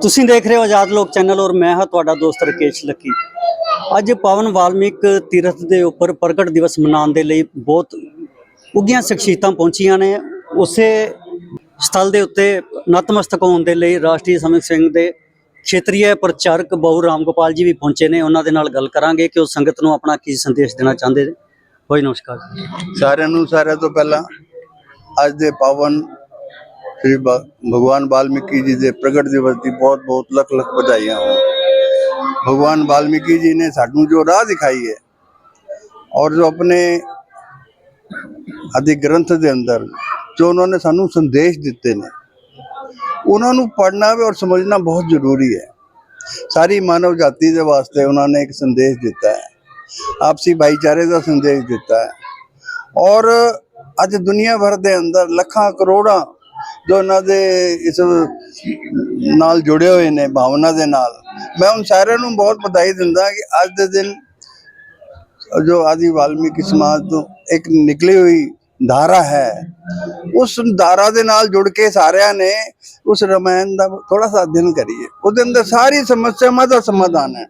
ਤੁਸੀਂ ਦੇਖ ਰਹੇ ਹੋ ਆਜ਼ਾਦ ਲੋਕ ਚੈਨਲ ਔਰ ਮੈਂ ਹਾਂ ਤੁਹਾਡਾ ਦੋਸਤ ਰਕੇਸ਼ ਲੱਕੀ। ਅੱਜ ਪਵਨ ਵਾਲਮੀਕ ਤੀਰਥ ਦੇ ਉੱਪਰ ਪ੍ਰਗਟ ਦਿਵਸ ਮਨਾਉਣ ਦੇ ਲਈ ਬਹੁਤ ਉੱਗੀਆਂ ਸ਼ਖਸੀਅਤਾਂ ਪਹੁੰਚੀਆਂ ਨੇ। ਉਸੇ ਸਥਲ ਦੇ ਉੱਤੇ ਨਤਮਸਤਕ ਹੋਣ ਦੇ ਲਈ ਰਾਸ਼ਟਰੀ ਸਮਿਤ ਸਿੰਘ ਦੇ ਖੇਤਰੀय ਪ੍ਰਚਾਰਕ ਬਹੁ ਰਾਮ ਗੋਪਾਲ ਜੀ ਵੀ ਪਹੁੰਚੇ ਨੇ। ਉਹਨਾਂ ਦੇ ਨਾਲ ਗੱਲ ਕਰਾਂਗੇ ਕਿ ਉਹ ਸੰਗਤ ਨੂੰ ਆਪਣਾ ਕੀ ਸੰਦੇਸ਼ ਦੇਣਾ ਚਾਹੁੰਦੇ ਨੇ। ਹੋਈ ਨਮਸਕਾਰ। ਸਾਰਿਆਂ ਨੂੰ, ਸਾਰਿਆਂ ਤੋਂ ਪਹਿਲਾਂ ਅੱਜ ਦੇ ਪਾਵਨ ਸ੍ਰੀ ਭ- ਭਗਵਾਨ ਵਾਲਮੀਕੀ ਜੀ ਦੇ ਪ੍ਰਗਟ ਦਿਵਸ ਦੀ ਬਹੁਤ ਬਹੁਤ ਲੱਖ ਲੱਖ ਵਧਾਈਆਂ ਹੋਣ। ਭਗਵਾਨ ਵਾਲਮੀਕੀ ਜੀ ਨੇ ਸਾਨੂੰ ਜੋ ਰਾਹ ਦਿਖਾਈ ਹੈ ਔਰ ਜੋ ਆਪਣੇ ਆਦਿ ਗ੍ਰੰਥ ਦੇ ਅੰਦਰ ਜੋ ਉਹਨਾਂ ਨੇ ਸਾਨੂੰ ਸੰਦੇਸ਼ ਦਿੱਤੇ ਨੇ, ਉਹਨਾਂ ਨੂੰ ਪੜ੍ਹਨਾ ਵੀ ਔਰ ਸਮਝਣਾ ਬਹੁਤ ਜ਼ਰੂਰੀ ਹੈ। ਸਾਰੀ ਮਾਨਵ ਜਾਤੀ ਦੇ ਵਾਸਤੇ ਉਹਨਾਂ ਨੇ ਇੱਕ ਸੰਦੇਸ਼ ਦਿੱਤਾ ਹੈ। ਆਪਸੀ ਭਾਈਚਾਰੇ ਦਾ ਸੰਦੇਸ਼ ਦਿੱਤਾ ਹੈ। ਔਰ ਅੱਜ ਦੁਨੀਆ ਭਰ ਦੇ ਅੰਦਰ ਲੱਖਾਂ ਕਰੋੜਾਂ ਜੋ ਉਹਨਾਂ ਦੇ ਇਸ ਨਾਲ ਜੁੜੇ ਹੋਏ ਨੇ, ਭਾਵਨਾ ਦੇ ਨਾਲ। ਮੈਂ ਉਹਨਾਂ ਸਾਰਿਆਂ ਨੂੰ ਬਹੁਤ ਵਧਾਈ ਦਿੰਦਾ ਕਿ ਅੱਜ ਦੇ ਦਿਨ ਜੋ ਆਦਿ ਵਾਲਮੀਕੀ ਸਮਾਜ ਤੋਂ ਇੱਕ ਨਿਕਲੀ ਹੋਈ ਧਾਰਾ ਹੈ। ਉਸ ਧਾਰਾ ਦੇ ਨਾਲ ਜੁੜ ਕੇ ਸਾਰਿਆਂ ਨੇ ਉਸ ਰਮਾਇਣ ਦਾ ਥੋੜਾ ਸਾ ਅਧਿਐਨ ਕਰੀਏ। ਉਹਦੇ ਅੰਦਰ ਸਾਰੀ ਸਮੱਸਿਆਵਾਂ ਦਾ ਸਮਾਧਾਨ ਹੈ।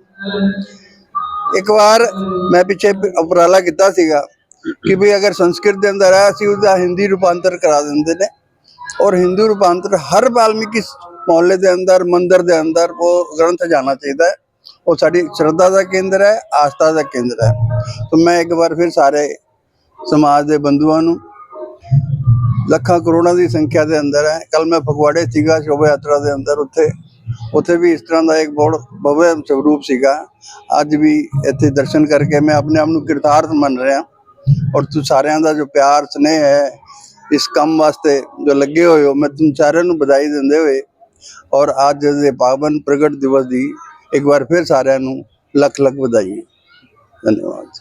ਇੱਕ ਵਾਰ ਮੈਂ ਪਿੱਛੇ ਉਪਰਾਲਾ ਕੀਤਾ ਸੀਗਾ ਕਿ ਵੀ ਅਗਰ ਸੰਸਕ੍ਰਿਤ ਦੇ ਅੰਦਰ ਹੈ, ਅਸੀਂ ਉਹਦਾ ਹਿੰਦੀ ਰੂਪਾਂਤਰ ਕਰਾ ਦਿੰਦੇ ਨੇ। ਔਰ ਹਿੰਦੂ ਰੂਪਾਂਤਰ ਹਰ ਵਾਲਮੀਕੀ ਮੁਹੱਲੇ ਦੇ ਅੰਦਰ, ਮੰਦਿਰ ਦੇ ਅੰਦਰ, ਉਹ ਗ੍ਰੰਥ ਜਾਣਾ ਚਾਹੀਦਾ ਹੈ। ਉਹ ਸਾਡੀ ਸ਼ਰਧਾ ਦਾ ਕੇਂਦਰ ਹੈ, ਆਸਥਾ ਦਾ ਕੇਂਦਰ ਹੈ। ਤਾਂ ਮੈਂ ਇੱਕ ਵਾਰ ਫਿਰ ਸਾਰੇ ਸਮਾਜ ਦੇ ਬੰਧੂਆਂ ਨੂੰ ਲੱਖਾਂ ਕਰੋੜਾਂ ਦੀ ਸੰਖਿਆ ਦੇ ਅੰਦਰ ਹੈ। ਕੱਲ ਮੈਂ ਫਗਵਾੜੇ ਸੀਗਾ, ਸ਼ੋਭਾ ਯਾਤਰਾ ਦੇ ਅੰਦਰ ਉੱਥੇ। ਉੱਥੇ ਵੀ ਇਸ ਤਰ੍ਹਾਂ ਦਾ ਇੱਕ ਬਹੁਤ ਭਵਯ ਸਰੂਪ ਸੀਗਾ। ਅੱਜ ਵੀ ਇੱਥੇ ਦਰਸ਼ਨ ਕਰਕੇ ਮੈਂ ਆਪਣੇ ਆਪ ਨੂੰ ਕਿਰਤਾਰਥ ਮੰਨ ਰਿਹਾ। ਔਰ ਤੂੰ ਸਾਰਿਆਂ ਦਾ ਜੋ ਪਿਆਰ, ਸਨੇਹ ਹੈ ਇਸ ਕੰਮ ਵਾਸਤੇ ਜੋ ਲੱਗੇ ਹੋਏ ਹੋ, ਮੈਂ ਤੁਮ ਸਾਰਿਆਂ ਨੂੰ ਵਧਾਈ ਦਿੰਦੇ ਹੋਏ ਔਰ ਅੱਜ ਦੇ ਪਾਵਨ ਪ੍ਰਗਟ ਦਿਵਸ ਦੀ ਇੱਕ ਵਾਰ ਫਿਰ ਸਾਰਿਆਂ ਨੂੰ ਲੱਖ ਲੱਖ ਵਧਾਈ। ਧੰਨਵਾਦ।